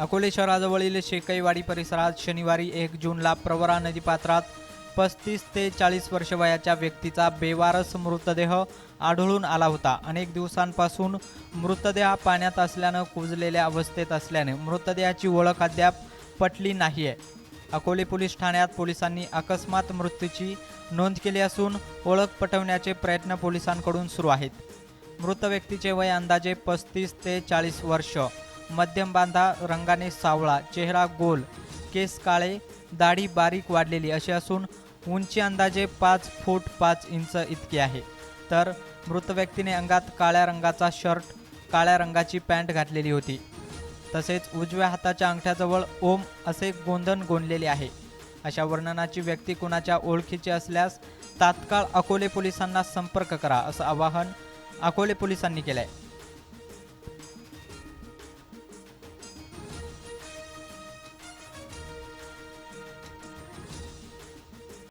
अकोले शहराजवळील शेकईवाडी परिसरात शनिवारी एक जूनला प्रवरा नदीपात्रात पस्तीस ते चाळीस वर्ष वयाच्या व्यक्तीचा बेवारस मृतदेह आढळून आला होता. अनेक दिवसांपासून मृतदेह पाण्यात असल्यानं कुजलेल्या अवस्थेत असल्याने मृतदेहाची ओळख अद्याप पटली नाही आहे अकोले पोलीस ठाण्यात पोलिसांनी अकस्मात मृत्यूची नोंद केली असून ओळख पटवण्याचे प्रयत्न पोलिसांकडून सुरू आहेत. मृत व्यक्तीचे वय अंदाजे पस्तीस ते चाळीस वर्ष. मध्यम बांधा रंगाने सावळा चेहरा गोल केस काळे दाढी बारीक वाढलेली अशी असून उंची अंदाजे पाच फूट पाच इंच इतकी आहे. तर मृत व्यक्तीने अंगात काळ्या रंगाचा शर्ट काळ्या रंगाची पॅन्ट घातलेली होती. तसेच उजव्या हाताच्या अंगठ्याजवळ ओम असे गोंधन गोंधलेले आहे. अशा वर्णनाची व्यक्ती कुणाच्या ओळखीची असल्यास तात्काळ अकोले पोलिसांना संपर्क करा असं आवाहन अकोले पोलिसांनी केलं आहे